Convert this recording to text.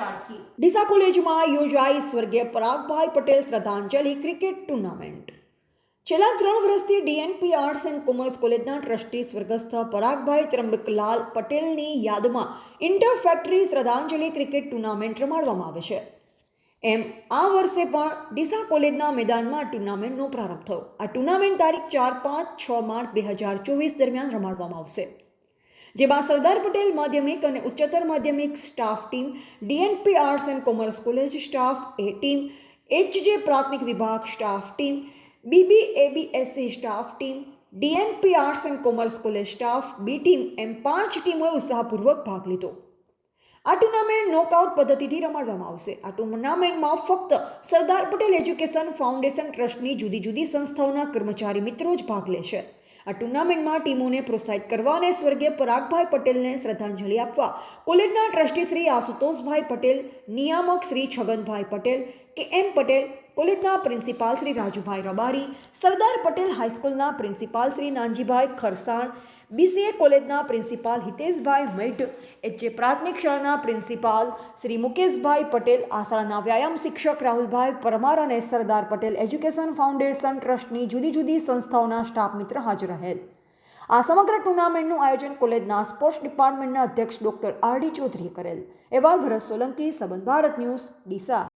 રાખી ડીસા કોલેજમાં યોજાઈ સ્વર્ગીય પરાગભાઈ પટેલ શ્રદ્ધાંજલિ ક્રિકેટ ટુર્નામેન્ટ. છેલ્લા ત્રણ વર્ષથી ડીએનપી આર્ટ્સ એન્ડ કોમર્સ કોલેજના ટ્રસ્ટી સ્વર્ગસ્થ પરાગભાઈ ત્રંબકલાલ પટેલની યાદમાં ઇન્ટર ફેક્ટરી શ્રદ્ધાંજલિ ક્રિકેટ ટુર્નામેન્ટ રમાડવામાં આવે છે. એમ આ વર્ષે પણ ડીસા કોલેજના મેદાનમાં ટુર્નામેન્ટનો પ્રારંભ થયો. આ ટુર્નામેન્ટ તારીખ ચાર પાંચ છ માર્ચ બે હજાર ચોવીસ દરમિયાન રમાડવામાં આવશે. જેમાં સરદાર પટેલ માધ્યમિક અને ઉચ્ચતર માધ્યમિક staff team, DNP arts and commerce college staff A team, HJ પ્રાથમિક વિભાગ staff team BB ABSC staff team, DNP arts and commerce college staff, B team એમ પાંચ ટીમોએ ઉત્સાહપૂર્વક ભાગ લીધો. આ ટુર્નામેન્ટ નોકઆઉટ પદ્ધતિથી રમાડવામાં આવશે. આ ટુર્નામેન્ટમાં ફક્ત સરદાર પટેલ એજ્યુકેશન ફાઉન્ડેશન ટ્રસ્ટની જુદી જુદી સંસ્થાઓના કર્મચારી મિત્રો જ ભાગ લેશે. આ ટુર્નામેન્ટમાં ટીમોને પ્રોત્સાહિત કરવા અને સ્વર્ગીય પરાગભાઈ પટેલને શ્રદ્ધાંજલિ આપવા કોલેજના ટ્રસ્ટી શ્રી આશુતોષભાઈ પટેલ, નિયામક શ્રી છગનભાઈ પટેલ કે એમ પટેલ, કોલેજના પ્રિન્સિપાલ શ્રી રાજુભાઈ રબારી, સરદાર પટેલ હાઈસ્કૂલના પ્રિન્સિપાલ શ્રી નાનજીભાઈ ખરસાણ બીસીએ કોલેજના પ્રિન્સિપાલ હિતેશભાઈ મૈઢ એચએ પ્રાથમિક શાળાના પ્રિન્સિપાલ શ્રી મુકેશભાઈ પટેલ આ શાળાના વ્યાયામ શિક્ષક રાહુલભાઈ પરમાર અને સરદાર પટેલ એજ્યુકેશન ફાઉન્ડેશન ટ્રસ્ટની જુદી જુદી સંસ્થાઓના સ્ટાફ મિત્ર હાજર રહેલ. આ સમગ્ર ટુર્નામેન્ટનું આયોજન કોલેજના સ્પોર્ટ્સ ડિપાર્ટમેન્ટના અધ્યક્ષ ડોક્ટર આર ડી ચૌધરીએ કરેલ. એવા ભરત સોલંકી, સંબંધ ભારત ન્યૂઝ, ડીસા.